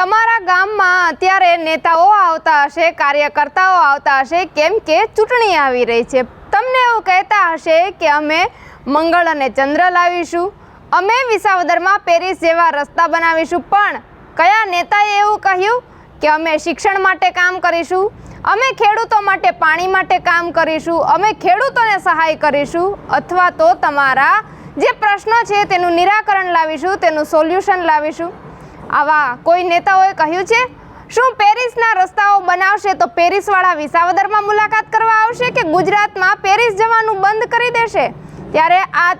તમારા ગામમાં અત્યારે નેતાઓ આવતા હશે, કાર્યકર્તાઓ આવતા હશે, કેમ કે ચૂંટણી આવી રહી છે. તમને એવું કહેતા હશે કે અમે મંગળ અને ચંદ્ર લાવીશું, અમે વિસાવદરમાં પેરિસ જેવા રસ્તા બનાવીશું, પણ કયા નેતાએ એવું કહ્યું કે અમે શિક્ષણ માટે કામ કરીશું, અમે ખેડૂતો માટે પાણી માટે કામ કરીશું, અમે ખેડૂતોને સહાય કરીશું, અથવા તો તમારા જે પ્રશ્નો છે તેનું નિરાકરણ લાવીશું, તેનું સોલ્યુશન લાવીશું? આવા કોઈ નેતાઓએ કહ્યું છે? શું પેરિસના રસ્તાઓ બનાવશે તો પેરિસવાળા વિસાવદરમાં મુલાકાત કરવા આવશે કે ગુજરાતમાં પેરિસ જવાનું બંધ કરી દેશે? ત્યારે આ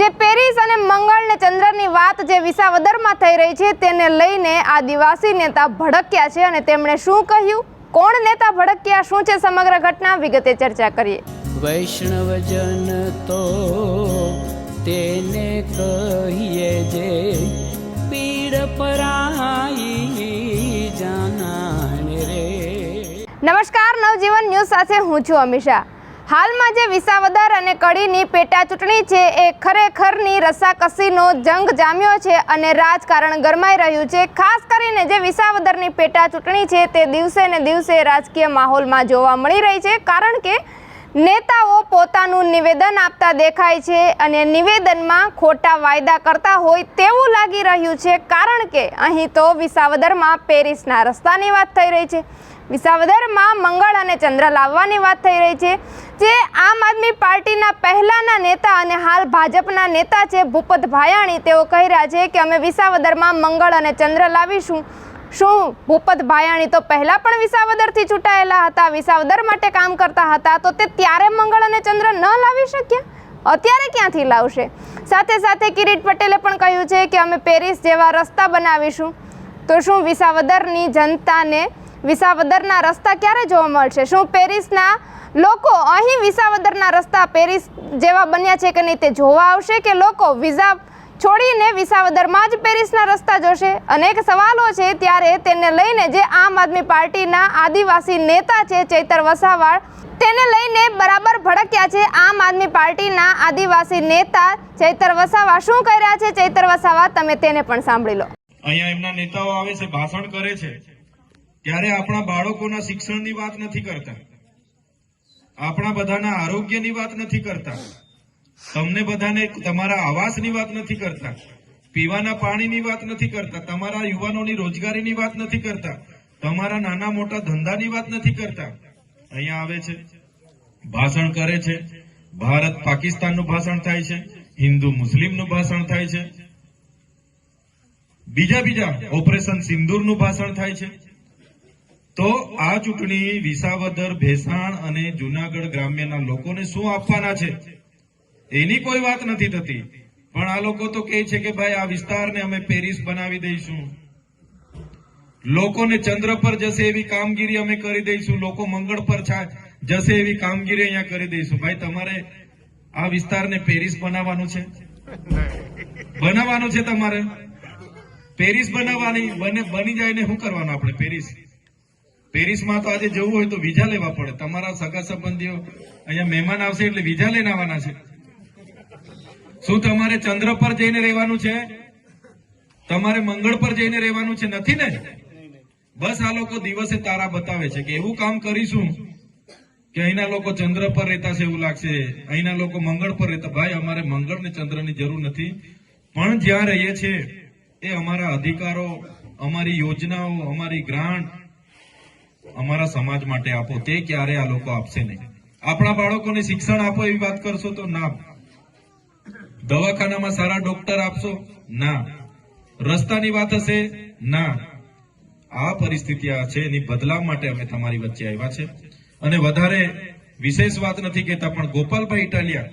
જે પેરિસ અને મંગળ ને ચંદ્રની વાત જે વિસાવદરમાં થઈ રહી છે તેને લઈને આદિવાસી નેતા ભડક્યા છે અને તેમણે શું કહ્યું? કોણ નેતા ભડક્યા? શું છે સમગ્ર ઘટના? વિગતે ચર્ચા કરીએ. વૈષ્ણવજન તો તેને કહીએ જે નમસ્કાર, નવજીવન ન્યૂઝ સાથે હું છું અમિષા. હાલમાં જે વિસાવદર અને કડીની પેટા ચૂંટણી છે, એ ખરેખરની રસાકસીનો જંગ જામ્યો છે અને રાજકારણ ગરમાઈ રહ્યું છે. ખાસ કરીને જે વિસાવદરની પેટા ચૂંટણી છે, તે દિવસે ને દિવસે રાજકીય માહોલમાં જોવા મળી રહી છે. કારણ કે નેતાઓ પોતાનું નિવેદન આપતા દેખાય છે અને નિવેદનમાં ખોટા વાયદા કરતા હોય તેવું લાગી રહ્યું છે કારણ કે અહીં તો વિસાવદરમાં પેરિસના રસ્તાની વાત થઈ રહી છે. વિસાવદરમાં મંગળ અને ચંદ્ર લાવવાની વાત થઈ રહી છે. જે આમ આદમી પાર્ટીના પહેલાના નેતા અને હાલ ભાજપના નેતા છે ભૂપત ભાયાણી, તેઓ કહી રહ્યા છે કે અમે વિસાવદરમાં મંગળ અને ચંદ્ર લાવીશું. શું ભૂપત ભાયાણી તો પહેલા પણ વિસાવદરથી છૂટાયેલા હતા, વિસાવદર માટે કામ કરતા હતા, તો તે ત્યારે મંગળ અને ચંદ્ર ન લાવી શક્યા? અત્યારે ક્યાંથી લાવશે? સાથે સાથે કિરીટ પટેલે પણ કહ્યું છે કે અમે પેરિસ જેવા રસ્તા બનાવીશું. તો શું વિસાવદરની જનતાને વિસાવદરના રસ્તા ક્યારે જોવા મળશે? શું પેરિસના લોકો અહીં વિસાવદરના રસ્તા પેરિસ જેવા બન્યા છે કે નહીં તે જોવા આવશે કે લોકો વિઝા છોડીને વિસાવદરમાં જ પેરિસના રસ્તા જોશે. અનેક સવાલો છે ત્યારે તેને લઈને જે આમ આદમી પાર્ટીના આદિવાસી નેતા છે ચૈતર વસાવાળ, તેને લઈને બરાબર ભડક્યા છે આમ આદમી પાર્ટીના આદિવાસી નેતા ચૈતર વસાવા શું કહી રહ્યા છે ચૈતર વસાવા તમે તેને પણ સાંભળી લો. અહીંયા એમના નેતાઓ આવે છે, ભાષણ કરે છે. ત્યારે આપણા બાળકોના શિક્ષણની વાત નથી કરતા. આપણા બધાના આરોગ્યની વાત નથી કરતા. તમને બધાને તમારા આવાસની વાત નથી કરતા, પીવાના પાણીની વાત નથી કરતા, તમારા યુવાનોની રોજગારીની વાત નથી કરતા, તમારા નાના મોટા ધંધાની વાત નથી કરતા. અહીંયા આવે છે, ભાષણ કરે છે, ભારત પાકિસ્તાનનું ભાષણ થાય છે, હિન્દુ મુસ્લિમનું ભાષણ થાય છે, બીજા બીજા ઓપરેશન સિંદૂરનું ભાષણ થાય છે. તો આ ચૂંટણી વિસાવદર, ભેસાણ અને જુનાગઢ ગ્રામ્યના લોકોને શું આપવાના છે? એની કોઈ વાત નથી થતી. પણ આ લોકો તો કહે છે કે ભાઈ, આ વિસ્તારને અમે પેરિસ બનાવી દઈશું. લોકોને ચંદ્ર પર જશે એવી કામગીરી અમે કરી દઈશું. લોકો મંગળ પર જશે એવી કામગીરી અહીંયા કરી દઈશું. ભાઈ, તમારે આ વિસ્તારને પેરિસ બનાવવાનું છે? બનાવવાનું છે તમારે? પેરિસ બનાવવાની, બને, બની જાય ને શું કરવાનું આપણે પેરિસ? પેરિસમાં તો આજે જવું હોય તો વિઝા લેવા પડે. તમારા સગા સંબંધીઓ અહીંયા મહેમાન આવશે એટલે વિઝા લઈને આવવાના છે. શું તમારે ચંદ્ર પર જઈને રહેવાનું છે? તમારે મંગળ પર જઈને રહેવાનું છે? નથી ને? બસ આ લોકો દિવસે તારા બતાવે છે કે એવું કામ કરીશું કે અહીંના લોકો ચંદ્ર પર રહેતા છે એવું લાગશે. અહીંના લોકો મંગળ પર રહેતા. ભાઈ, અમારે મંગળ ને ચંદ્રની જરૂર નથી. પણ જ્યાં રહીએ છીએ એ અમારા અધિકારો, અમારી યોજનાઓ, અમારી ગ્રાન્ટ અમારા સમાજ માટે આપો. તે ક્યારે આ લોકો આપશે નહીં. આપણા બાળકોને શિક્ષણ આપો એવી વાત કરશો તો ના. દવાખાનામાં સારા ડોક્ટર આપશો? ના. રસ્તાની વાત હશે? ના. આ પરિસ્થિતિ આ છે, એની બદલાવ માટે અમે તમારી વચ્ચે આવ્યા છે. અને વધારે વિશેષ વાત નથી કહેતા, પણ ગોપાલભાઈ ઇટાલિયા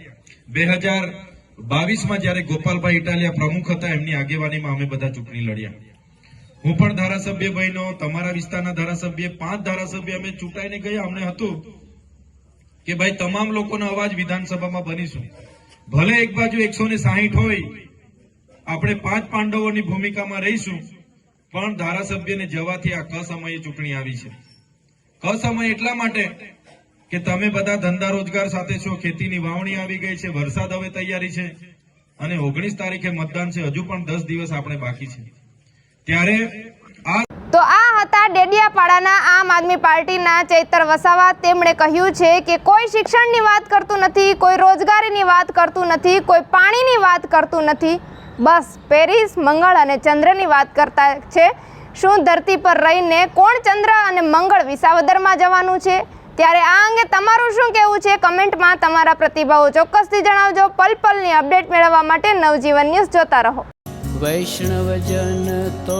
બે હજાર બાવીસમાં જ્યારે ગોપાલભાઈ ઇટાલિયા પ્રમુખ હતા, એમની આગેવાનીમાં અમે બધા ચૂંટણી લડ્યા. હું પણ ધારાસભ્ય બહેનો તમારા વિસ્તારના ધારાસભ્ય, પાંચ ધારાસભ્ય અમે ચૂંટાઈને ગયા. અમને હતું કે ભાઈ, તમામ લોકોનો અવાજ વિધાનસભામાં બનીશું. ભલે એક બાજુ એકસો ને સાહીઠ હોય, આપણે પાંચ પાંડવોની ભૂમિકામાં રહીશું, પણ ધારાસભ્યને જવાથી આ કસમયે ચૂંટણી આવી છે. કસમય એટલા માટે કે તમે બધા ધંધા રોજગાર સાથે છો, ખેતીની વાવણી આવી ગઈ છે, વરસાદ હવે તૈયારી છે, અને ઓગણીસ તારીખે મતદાન છે, હજુ પણ દસ દિવસ આપણે બાકી છે. ત્યારે તો આ હતા ડેડિયાપાડાના આમ આદમી પાર્ટીના ચૈતર વસાવા. તેમણે કહ્યું છે કે કોઈ શિક્ષણની વાત કરતું નથી, કોઈ રોજગારીની વાત કરતું નથી, કોઈ પાણીની વાત કરતું નથી. બસ પેરિસ, મંગળ અને ચંદ્રની વાત કરતા છે. શું ધરતી પર રહીને કોણ ચંદ્ર અને મંગળ વિસાવદરમાં જવાનું છે? ત્યારે આ અંગે તમારું શું કહેવું છે? કમેન્ટમાં તમારા પ્રતિભાવો ચોક્કસથી જણાવજો. પલ પલની અપડેટ મેળવવા માટે નવજીવન ન્યૂઝ જોતા રહો. વૈષ્ણવજન તો